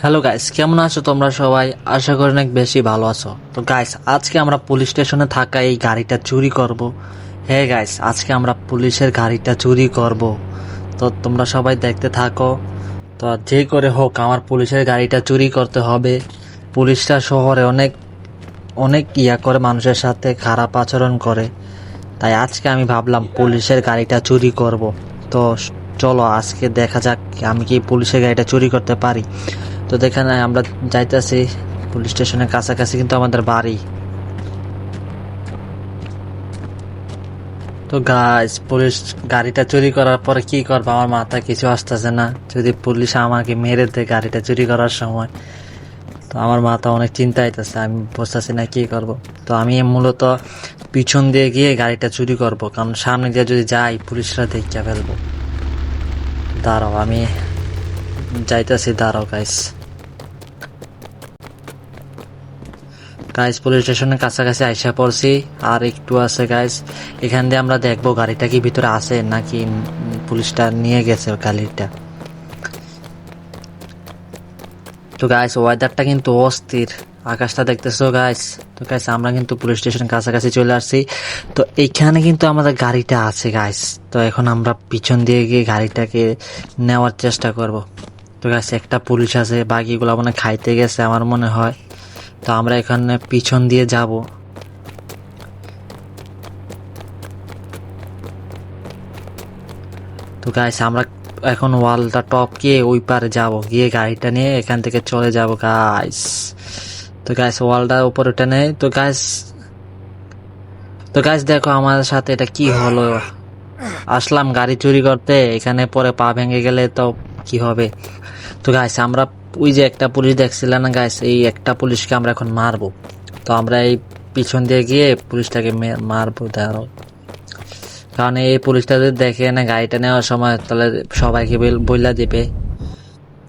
Hello guys কেমন আছো তোমরা সবাই? আশা করি অনেক বেশি ভালো আছো। তো গাইস আজকে আমরা পুলিশ স্টেশনে থাকা এই গাড়িটা চুরি করব। হ্যাঁ গাইস আজকে আমরা পুলিশের গাড়িটা চুরি করব। তো, তোমরা সবাই দেখতে থাকো। তো, যে করে হোক, আমার পুলিশের গাড়িটা চুরি করতে হবে। পুলিশটা শহরে অনেক অনেক ইয়া করে মানুষের সাথে খারাপ আচরণ করে। তাই আজকে আমি ভাবলাম পুলিশের গাড়িটা চুরি করব। তো, চলো, আজকে দেখা যাক আমি কি পুলিশের গাড়িটা চুরি করতে পারি। তো দেখেন, আমরা যাইতেছি পুলিশ স্টেশনের কাছাকাছি, কিন্তু আমাদের বাড়ি। তো গাছ পুলিশ গাড়িটা চুরি করার পরে কি করব? আমার মাথা কিছু আসতেছে না। যদি পুলিশ আমাকে মেরে দেয় গাড়িটা চুরি করার সময়, তো আমার মাথা অনেক চিন্তা হইতেছে, আমি বুঝতেছি না কি করব। তো আমি মূলত পিছন দিয়ে গিয়ে গাড়িটা চুরি করব, কারণ সামনে দিয়ে যদি যাই পুলিশরা দেখে ফেলব। দাঁড়াও, আমি যাইতেছি, দাঁড়াও গাইস গাইস পুলিশ স্টেশনের কাছাকাছি আইসা পড়ছি। আর একটু আছে গাইস এখান দিয়ে আমরা দেখব গাড়িটা কি ভিতরে আছে নাকি পুলিশটা নিয়ে গেছে গাড়িটা তো গাইস ওয়েদারটা কিন্তু অস্থির। আকাশটা দেখতেছো গাইস তো গাইস আমরা কিন্তু পুলিশ স্টেশনের কাছাকাছি চলে আসছি। তো এইখানে কিন্তু আমাদের গাড়িটা আছে গাইস তো এখন আমরা পিছন দিয়ে গিয়ে গাড়িটাকে নেওয়ার চেষ্টা করব। তো গাইস একটা পুলিশ আছে, বাকিগুলো মানে খাইতে গেছে, আমার মনে হয়। তো আমরা এখানে পিছন দিয়ে যাব। তো গাইস আমরা এখন ওয়ালটা টপ গিয়ে ওই পারে যাব। গিয়ে গাড়িটা নিয়ে এখান থেকে চলে যাব গাইস তো গাইস ওয়ালটা উপরে ওটা নেই তো গাইস তো গাইস দেখো আমার সাথে এটা কি হলো। আসলাম গাড়ি চুরি করতে, এখানে পরে পা ভেঙে গেলে তো কি হবে? তো গাইস আমরা ওই যে একটা পুলিশ দেখছিলাম না গাইস এই একটা পুলিশকে আমরা এখন মারবো। তো আমরা এই পিছন দিয়ে গিয়ে পুলিশটাকে মারবো ধরো। কারণ এই পুলিশটা যদি দেখে না গাড়িটা নেওয়ার সময়, তাহলে সবাইকে বইলা দিবে।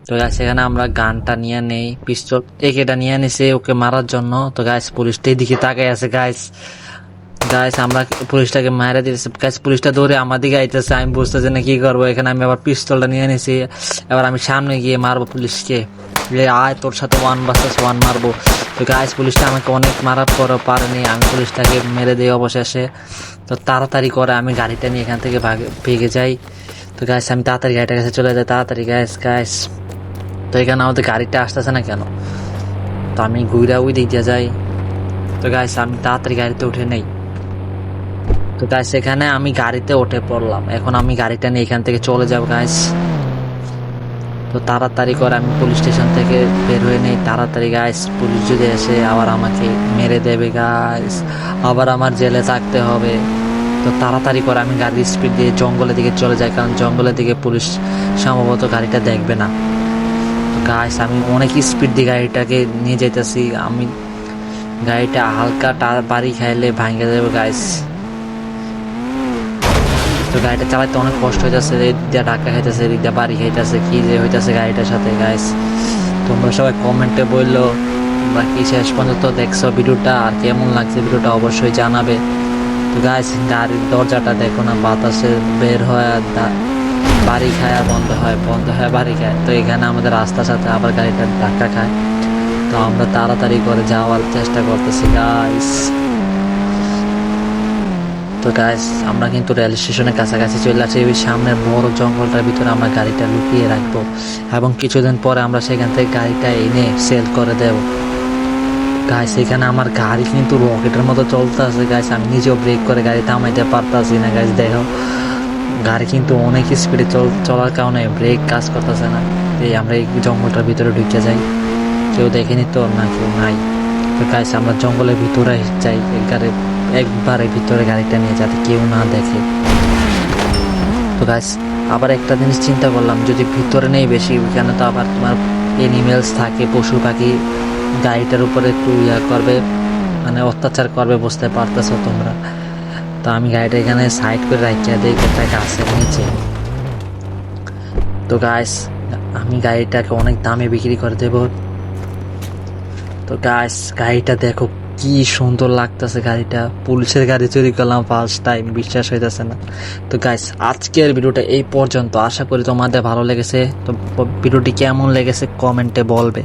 তো গাছ এখানে আমরা গানটা নিয়ে নেই, পিস্তল, একেটা নিয়ে নিছে ওকে মারার জন্য। তো গাছ পুলিশটা দিকে তাকাই আছে গাইস গাইস আমরা পুলিশটাকে মারা দিতেছি। গাইস পুলিশটা দৌড়ে আমার দিকে আইতেছে, আমি বুঝতেছি না কি করব। এখানে আমি আবার পিস্তলটা নিয়ে নিছি। এবার আমি সামনে গিয়ে মারবো পুলিশকে। যে, আয়, তোর সাথে ওয়ান বাসেস ওয়ান মারবো। তো গাইস পুলিশটা আমাকে অনেক মারার পরও পারেনি। আমি পুলিশটাকে মেরে দিই অবশেষে। তো তাড়াতাড়ি করে আমি গাড়িটা নিয়ে এখান থেকে ভাগে, ভেগে যাই। তো গাইস আমি তাড়াতাড়ি গাড়িটার কাছে চলে যাই। তাড়াতাড়ি গাইস গাইস তো এখানে আমাদের গাড়িটা আসতেছে না কেন? তো আমি ঘুরা ওই দিক দিয়ে যাই। তো গাইস আমি তাড়াতাড়ি গাড়িতে উঠে নেই। তো গাইস সেখানে আমি গাড়িতে উঠে পড়লাম। এখন আমি গাড়িটা নিয়ে এখান থেকে চলে যাব গাইস তো তাড়াতাড়ি করে আমি পুলিশ স্টেশন থেকে বের হয়ে নেই। তাড়াতাড়ি গাইস পুলিশ যদি এসে আবার আমাকে মেরে দেবে গাইস আবার আমার জেলে থাকতে হবে। তো তাড়াতাড়ি করে আমি গাড়ির স্পিড দিয়ে জঙ্গলের দিকে চলে যাই, কারণ জঙ্গলের দিকে পুলিশ সম্ভবত গাড়িটা দেখবে না। তো গাইস আমি অনেক স্পিড দিয়ে গাড়িটাকে নিয়ে যেতেছি আমি গাড়িটা হালকা বাড়ি খাইলে ভাঙে যাবে গাইস তো গাড়িটা চালাতে অনেক কষ্ট হইতেছে এদিক দিয়ে ধাক্কা খাইতেছে এদিক দিয়ে বাড়ি খাইতেছে, কি যে হইতেছে গাড়িটার সাথে গাইস তোমরা সবাই কমেন্টে বলল, তোমরা কি শেষ পর্যন্ত দেখছ ভিডিওটা, আর কেমন লাগছে ভিডিওটা অবশ্যই জানাবে। তো গাইস গাড়ির দরজাটা দেখো না, বাতাসে বের হয় আর বাড়ি খায় আর বন্ধ হয় বন্ধ হয় বাড়ি খায়। তো এখানে আমাদের রাস্তার সাথে আবার গাড়িটা ধাক্কা খায়। তো আমরা তাড়াতাড়ি করে যাওয়ার চেষ্টা করতেছি গাইস তো গাইস আমরা কিন্তু রেল স্টেশনের কাছাকাছি চলে আসছি। ওই সামনের বড় জঙ্গলটার ভিতরে আমরা গাড়িটা লুকিয়ে রাখব এবং কিছুদিন পরে আমরা সেখান থেকে গাড়িটা এনে সেল করে দেব। গাইস এখানে আমার গাড়ি কিন্তু রকেটের মতো চলতে আছে। গাইস আমি নিজেও ব্রেক করে গাড়ি থামাইতে পারতাছি না। গাছ দেখো, গাড়ি কিন্তু অনেক স্পিডে চল, চলার কারণে ব্রেক কাজ করতেছে না। এই আমরা এই জঙ্গলটার ভিতরে ঢুকে যাই। কেউ দেখেনি তো? না, কেউ নাই। তো গাইস আমরা জঙ্গলের ভিতরে যাই। একবারে একবারে ভিতরে গাড়িটা নিয়ে যাতে কেউ না দেখে। তো গাইস আবার একটা জিনিস চিন্তা করলাম, যদি ভিতরে নেই বেশি ওখানে তো আবার তোমার এনিমেলস থাকে, পশু পাখি, গাড়িটার উপরে একটু ইয়া করবে মানে অত্যাচার করবে বুঝতে পারতেছো তোমরা। তো আমি গাড়িটা এখানে সাইড করে রাখিয়া দিই, একটা গাছের নিচে। তো গাইস আমি গাড়িটাকে অনেক দামে বিক্রি করে দেব। তো গাইস গাড়িটা দেখো কি সুন্দর লাগতেছে গাড়িটা। পুলিশের গাড়ি চুরি করলাম ফার্স্ট টাইম বিশ্বাস হইতেছে না। তো গাইস আজকের ভিডিওটা এই পর্যন্ত। আশা করি তোমাদের ভালো লেগেছে। তো ভিডিওটি কেমন লেগেছে কমেন্টে বলবে।